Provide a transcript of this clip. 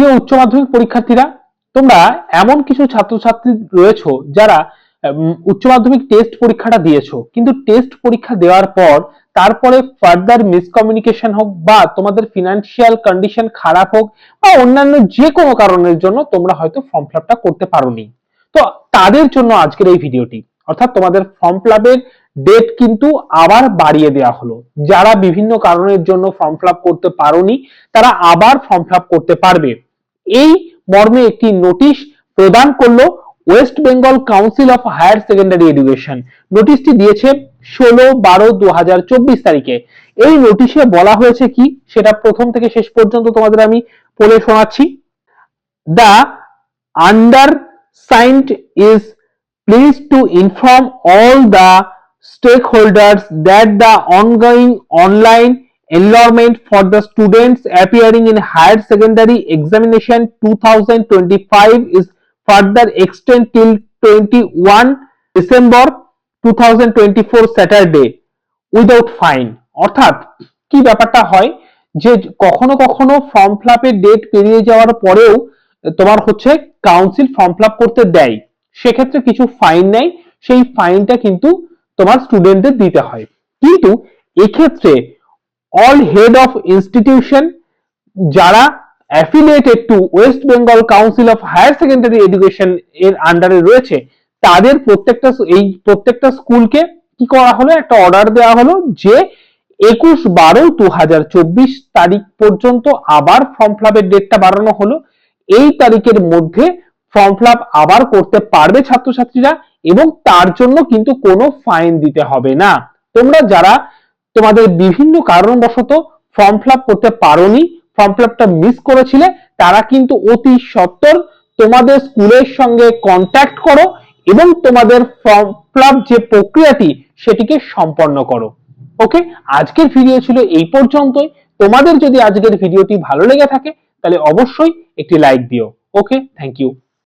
প্রিয় উচ্চ মাধ্যমিক পরীক্ষার্থীরা, তোমরা এমন কিছু ছাত্রছাত্রী রয়েছো যারা উচ্চ মাধ্যমিক টেস্ট পরীক্ষাটা দিয়েছ। কিন্তু টেস্ট পরীক্ষা দেওয়ার পর, তারপরে ফার্দার মিসকমিউনিকেশন হোক বা তোমাদের ফিনান্সিয়াল কন্ডিশন খারাপ হোক বা অন্যান্য যে কোনো কারণের জন্য তোমরা হয়তো ফর্ম ফিলাপটা করতে পারোনি। তো তাদের জন্য আজকের এই ভিডিওটি, অর্থাৎ তোমাদের ফর্ম ফিলাপের ডেট কিন্তু আবার বাড়িয়ে দেওয়া হলো। যারা বিভিন্ন কারণের জন্য ফর্ম ফিলাপ করতে পারোনি, তারা আবার ফর্ম ফিলাপ করতে পারবে। এই মর্মে একটি নোটিশ প্রদান করল West Bengal Council of Higher Secondary Education নোটিশটি দিয়েছে ষোলো বারো দু তারিখে। এই নোটিশে বলা হয়েছে কি? সেটা প্রথম থেকে শেষ পর্যন্ত তোমাদের আমি পড়ে শোনাচ্ছি। The undersigned is pleased to inform all the stakeholders that the ongoing online enrollment for the students appearing in higher secondary examination 2025 is further extended till 21 December 2024 Saturday without fine অর্থাৎ, কি ব্যাপারটা হয়? যে কখনো কখনো ফর্ম ফিলাপের ডেট পেরিয়ে যাওয়ার পরেও তোমার হচ্ছে কাউন্সিল ফর্ম ফিলাপ করতে দেয়। সেক্ষেত্রে কিছু ফাইন নেয়, সেই ফাইনটা কিন্তু তোমার স্টুডেন্টদের দিতে হয়। কিন্তু এক্ষেত্রে অল হেড অফ ইনস্টিটিউশন যারা affiliated to West Bengal Council of Higher Secondary Education এর আন্ডারে রয়েছে, তাদের প্রত্যেকটা এই প্রত্যেকটা স্কুলকে কি করা হলো? একটা অর্ডার দেওয়া হলো যে একুশ বারো দু হাজার চব্বিশ তারিখ পর্যন্ত আবার ফর্ম ফিলাপের ডেটটা বাড়ানো হলো। এই তারিখের মধ্যে ফর্ম ফিলাপ আবার করতে পারবে ছাত্রছাত্রীরা এবং তার জন্য কিন্তু কোনো ফাইন দিতে হবে না। তোমরা যারা তোমাদের বিভিন্ন কারণবশত ফর্ম ফিলাপ করতে পারোনি ফর্ম ফিলাপটা মিস করেছিলে, তারা কিন্তু অতি সত্বর তোমাদের স্কুলের সঙ্গে কন্ট্যাক্ট করো এবং তোমাদের ফর্ম ফিলাপ যে প্রক্রিয়াটি সেটিকে সম্পন্ন করো। ওকে আজকের ভিডিও ছিল এই পর্যন্তই। তোমাদের যদি আজকের ভিডিওটি ভালো লেগে থাকে, তাহলে অবশ্যই একটি লাইক দিও। Okay thank you